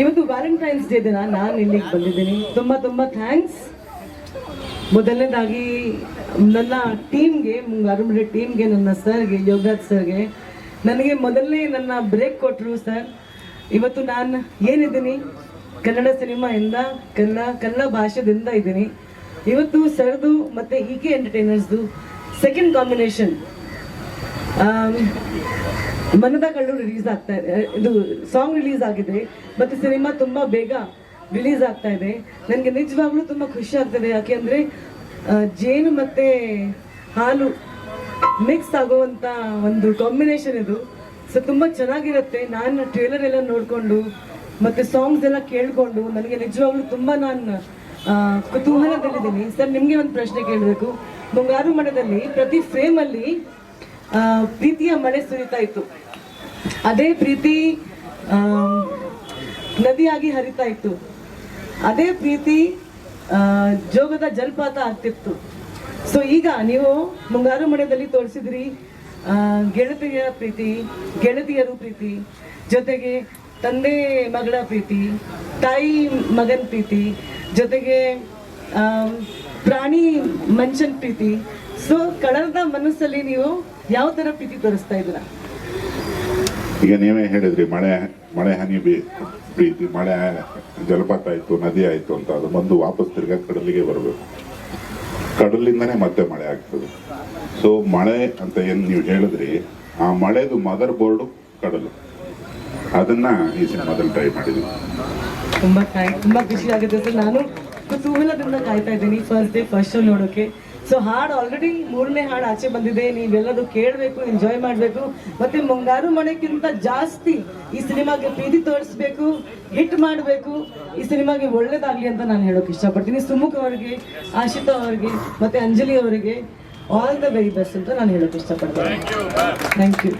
ಇವತ್ತು Valentine's day ದಿನ ನಾನು ಇಲ್ಲಿಗೆ ಬಂದಿದ್ದೀನಿ. ತುಂಬ ತುಂಬ ಥ್ಯಾಂಕ್ಸ್ ಮೊದಲನೇದಾಗಿ ನನ್ನ ಟೀಮ್ಗೆ ಮುಂಗಾರುಮಡಿ ಟೀಮ್ಗೆ, ನನ್ನ ಸರ್ಗೆ, ಯೋಗರಾಜ್ ಸರ್ಗೆ, ನನಗೆ ಮೊದಲನೇ ನನ್ನ ಬ್ರೇಕ್ ಕೊಟ್ಟರು ಸರ್. ಇವತ್ತು ನಾನು ಏನಿದ್ದೀನಿ? ಕನ್ನಡ ಸಿನಿಮಾಯಿಂದ, ಕನ್ನಡ ಕನ್ನಡ ಭಾಷೆದಿಂದ ಇದ್ದೀನಿ. ಇವತ್ತು ಸರ್ದು ಮತ್ತು ಇ ಕೆ ಎಂಟರ್ಟೈನರ್ಸ್ದು ಸೆಕೆಂಡ್ ಕಾಂಬಿನೇಷನ್ ಮನದ ಕಳ್ಳು ರಿಲೀಸ್ ಆಗ್ತಾ ಇದೆ. ಇದು ಸಾಂಗ್ ರಿಲೀಸ್ ಆಗಿದೆ, ಮತ್ತು ಸಿನಿಮಾ ತುಂಬ ಬೇಗ ರಿಲೀಸ್ ಆಗ್ತಾ ಇದೆ. ನನಗೆ ನಿಜವಾಗ್ಲೂ ತುಂಬ ಖುಷಿ ಆಗ್ತದೆ. ಯಾಕೆಂದರೆ ಜೇನು ಮತ್ತು ಹಾಲು ಮಿಕ್ಸ್ ಆಗುವಂಥ ಒಂದು ಕಾಂಬಿನೇಷನ್ ಇದು. ಸೊ ತುಂಬ ಚೆನ್ನಾಗಿರುತ್ತೆ. ನಾನು ಟ್ರೇಲರ್ ಎಲ್ಲ ನೋಡಿಕೊಂಡು, ಮತ್ತು ಸಾಂಗ್ಸ್ ಎಲ್ಲ ಕೇಳಿಕೊಂಡು, ನನಗೆ ನಿಜವಾಗ್ಲೂ ತುಂಬ ನಾನು ಕುತೂಹಲದಲ್ಲಿದ್ದೀನಿ. ಸರ್, ನಿಮಗೆ ಒಂದು ಪ್ರಶ್ನೆ ಕೇಳಬೇಕು. ಮುಂಗಾರು ಮಠದಲ್ಲಿ ಪ್ರತಿ ಫ್ರೇಮಲ್ಲಿ ಪ್ರೀತಿಯ ಮಳೆ ಸುರಿತಾ ಇತ್ತು. ಅದೇ ಪ್ರೀತಿ ನದಿಯಾಗಿ ಹರಿತಾ ಇತ್ತು. ಅದೇ ಪ್ರೀತಿ ಜೋಗದ ಜಲಪಾತ ಆಗ್ತಿತ್ತು. ಸೊ ಈಗ ನೀವು ಮುಂಗಾರು ಮಳೆಯಲ್ಲಿ ತೋರಿಸಿದ್ರಿ ಗೆಳತಿಯ ಪ್ರೀತಿ, ಗೆಳತಿಯರು ಪ್ರೀತಿ, ಜೊತೆಗೆ ತಂದೆ ಮಗಳ ಪ್ರೀತಿ, ತಾಯಿ ಮಗನ ಪ್ರೀತಿ, ಜೊತೆಗೆ ಪ್ರಾಣಿ ಮನುಷ್ಯನ ಪ್ರೀತಿ. ಸೊ ಕಳೆದ ಮನಸ್ಸಲ್ಲಿ ನೀವು ಯಾವ ತರ ಪ್ರೀತಿ ತೋರಿಸ್ತಾ ಇದ್ದೀರಾ? ಈಗ ನೀವೇ ಹೇಳಿದ್ರಿ ಮಳೆ ಮಳೆ ಹನಿ ಬಿ ಪ್ರೀತಿ ಮಳೆ ಜಲಪಾತ ಆಯ್ತು ನದಿ ಆಯ್ತು ಅಂತ ಅದು ಬಂದು ವಾಪಸ್ ತಿರ್ಗಾ ಕಡಲಿಗೆ ಬರಬೇಕು. ಕಡಲಿಂದನೇ ಮತ್ತೆ ಮಳೆ ಆಗ್ತದೆ. ಸೊ ಮಳೆ ಅಂತ ಏನ್ ನೀವು ಹೇಳಿದ್ರಿ ಆ ಮಳೆದು ಮದರ್ ಬೋರ್ಡು ಕಡಲು. ಅದನ್ನ ಈ ಸಿನಿಮಾದಲ್ಲಿ ಟ್ರೈ ಮಾಡಿದ್ವಿ. ತುಂಬಾ ತುಂಬಾ ಖುಷಿ ಆಗುತ್ತೆ ಸರ್. ನಾನು ಕುತೂಹಲದಿಂದ ಕಾಯ್ತಾ ಇದ್ದೀನಿ. ಫಸ್ಟ್ ಡೇ ಫಸ್ಟ್ ಶೋ ನೋಡೋಕೆ. ಸೊ ಹಾಡು ಆಲ್ರೆಡಿ ಮೂರನೇ ಹಾಡು ಆಚೆ ಬಂದಿದೆ. ನೀವೆಲ್ಲರೂ ಕೇಳಬೇಕು ಎಂಜಾಯ್ ಮಾಡಬೇಕು. ಮತ್ತೆ ಮುಂಗಾರು ಮಳೆಕ್ಕಿಂತ ಜಾಸ್ತಿ ಈ ಸಿನಿಮಾಗೆ ಪ್ರೀತಿ ತೋರಿಸ್ಬೇಕು ಹಿಟ್ ಮಾಡಬೇಕು. ಈ ಸಿನಿಮಾಗೆ ಒಳ್ಳೇದಾಗ್ಲಿ ಅಂತ ನಾನು ಹೇಳೋಕೆ ಇಷ್ಟಪಡ್ತೀನಿ. ಸುಮುಖ್ ಅವರಿಗೆ ಆಶಿತಾ ಅವರಿಗೆ ಮತ್ತೆ ಅಂಜಲಿ ಅವರಿಗೆ ಆಲ್ ದ ವೆರಿ ಬೆಸ್ಟ್ ಅಂತ ನಾನು ಹೇಳೋಕೆ ಇಷ್ಟಪಡ್ತೀನಿ. Thank you